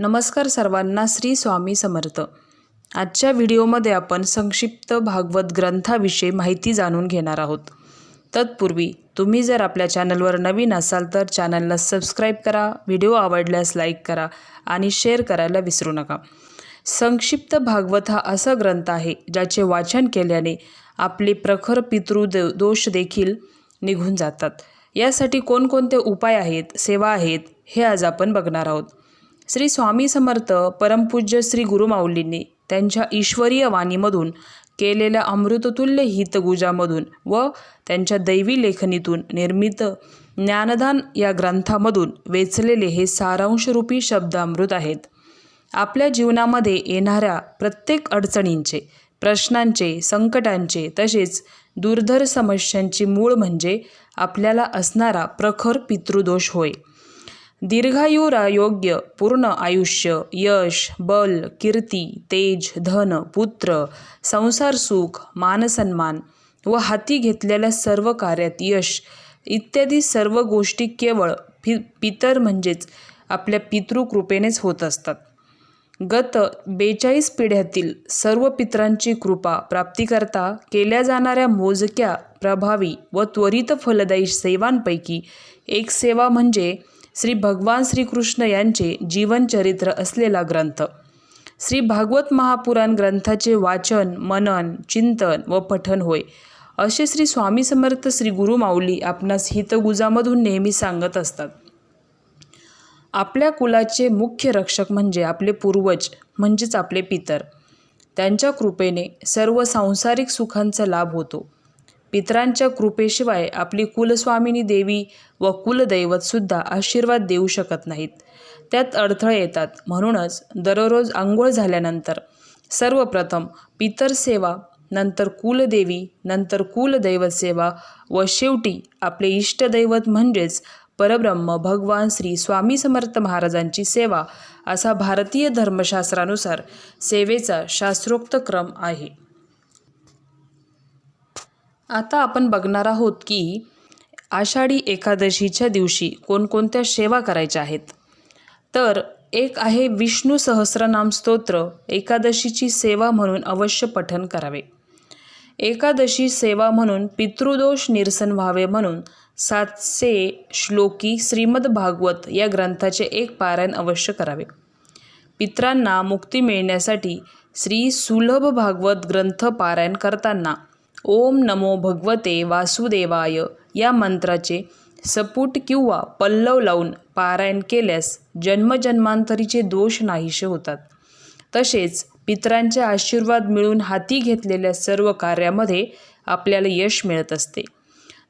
नमस्कार सर्वांना श्री स्वामी समर्थ. आजच्या व्हिडिओमध्ये आपण संक्षिप्त भागवत ग्रंथाविषयी माहिती जाणून घेणार आहोत. तत्पूर्वी तुम्ही जर आपल्या चॅनलवर नवीन असाल तर चॅनलला सबस्क्राईब करा व्हिडिओ आवडल्यास लाईक करा आणि शेअर करायला विसरू नका. संक्षिप्त भागवत हा असा ग्रंथ आहे ज्याचे वाचन केल्याने आपले प्रखर पितृ द- दोष देखील निघून जातात. यासाठी कोणकोणते उपाय आहेत सेवा आहेत हे आज आपण बघणार आहोत. श्री स्वामी समर्थ परमपूज्य श्री गुरुमाऊलींनी त्यांच्या ईश्वरीय वाणीमधून केलेल्या अमृततुल्य हितगुजामधून व त्यांच्या दैवी लेखनीतून निर्मित ज्ञानदान या ग्रंथामधून वेचलेले हे सारांशरूपी शब्दामृत आहेत. आपल्या जीवनामध्ये येणाऱ्या प्रत्येक अडचणींचे प्रश्नांचे संकटांचे तसेच दुर्धर समस्यांची मूळ म्हणजे आपल्याला असणारा प्रखर पितृदोष होय. दीर्घायुरा योग्य पूर्ण आयुष्य यश बल कीर्ती तेज धन पुत्र संसार सुख मानसन्मान व हाती घेतलेल्या सर्व कार्यात यश. इत्यादी सर्व गोष्टी केवळ फि पितर म्हणजेच आपल्या पितृकृपेनेच होत असतात. गत बेचाळीस पिढ्यातील सर्व पितरांची कृपा प्राप्तीकरता केल्या जाणाऱ्या मोजक्या प्रभावी व त्वरित फलदायी सेवांपैकी एक सेवा म्हणजे श्री भगवान श्रीकृष्ण यांचे जीवनचरित्र असलेला ग्रंथ. श्री भागवत महापुराण ग्रंथाचे वाचन मनन चिंतन व पठन होय असे श्री स्वामी समर्थ श्री गुरुमाऊली आपणास हितगुजामधून नेहमी सांगत असतात. आपल्या कुलाचे मुख्य रक्षक म्हणजे आपले पूर्वज म्हणजेच आपले पितर. त्यांच्या कृपेने सर्व सांसारिक सुखांचा लाभ होतो. पितरांच्या कृपेशिवाय आपली कुलस्वामिनी देवी व कुलदैवतसुद्धा आशीर्वाद देऊ शकत नाहीत. त्यात अडथळे येतात. म्हणूनच दररोज आंघोळ झाल्यानंतर सर्वप्रथम पितरसेवा नंतर कुलदेवी नंतर कुलदैवत सेवा व शेवटी आपले इष्टदैवत म्हणजेच परब्रह्म भगवान श्री स्वामी समर्थ महाराजांची सेवा असा भारतीय धर्मशास्त्रानुसार सेवेचा शास्त्रोक्त क्रम आहे. आता आपण बघणार आहोत की आषाढी एकादशीच्या दिवशी कोणकोणत्या सेवा करायच्या आहेत. तर एक आहे विष्णू सहस्रनाम स्तोत्र एकादशीची सेवा म्हणून अवश्य पठन करावे. एकादशी सेवा म्हणून पितृदोष निरसन व्हावे म्हणून सातशे श्लोकी श्रीमद भागवत या ग्रंथाचे एक पारायण अवश्य करावे. पित्रांना मुक्ती मिळण्यासाठी श्री सुलभ भागवत ग्रंथ पारायण करताना ओम नमो भगवते वासुदेवाय. या मंत्राचे सपूट किंवा पल्लव लावून पारायण केल्यास जन्मजन्मांतरीचे दोष नाहीसे होतात. तसेच पितरांचे आशीर्वाद मिळून हाती घेतलेल्या सर्व कार्यामध्ये आपल्याला यश मिळत असते.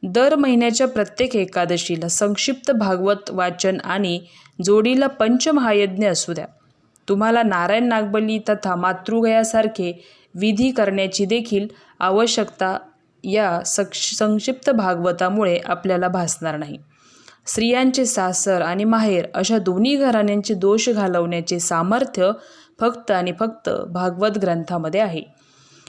दर महिन्याच्या प्रत्येक एकादशीला संक्षिप्त भागवत वाचन आणि जोडीला पंचमहायज्ञ असू द्या. तुम्हाला नारायण नागबली तथा मातृगयासारखे विधी करण्याची देखील आवश्यकता या सक्ष संक्षिप्त भागवतामुळे आपल्याला भासणार नाही. स्त्रियांचे सासर आणि माहेर अशा दोन्ही घराण्यांचे दोष घालवण्याचे सामर्थ्य फक्त आणि फक्त भागवत ग्रंथामध्ये आहे.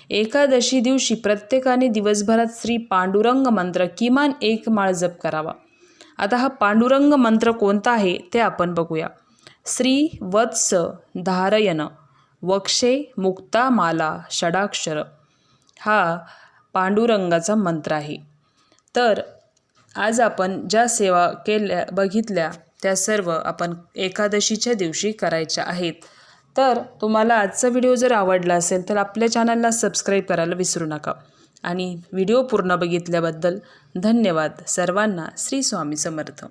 एकादशी दिवशी प्रत्येकाने दिवसभरात श्री पांडुरंग मंत्र किमान एक माळ जप करावा. आता हा पांडुरंग मंत्र कोणता आहे ते आपण बघूया. श्री वत्स धारयन वक्षे मुक्ता माला षडाक्षर. हा पांडुरंगाचा मंत्र आहे. तर आज आपण ज्या सेवा केल्या बघितल्या त्या सर्व आपण एकादशीच्या दिवशी करायच्या आहेत. तर तुम्हाला आजचा व्हिडिओ जर आवडला असेल तर आपल्या चॅनलला सबस्क्राईब करायला विसरू नका. आणि व्हिडिओ पूर्ण बघितल्याबद्दल धन्यवाद. सर्वांना श्री स्वामी समर्थ.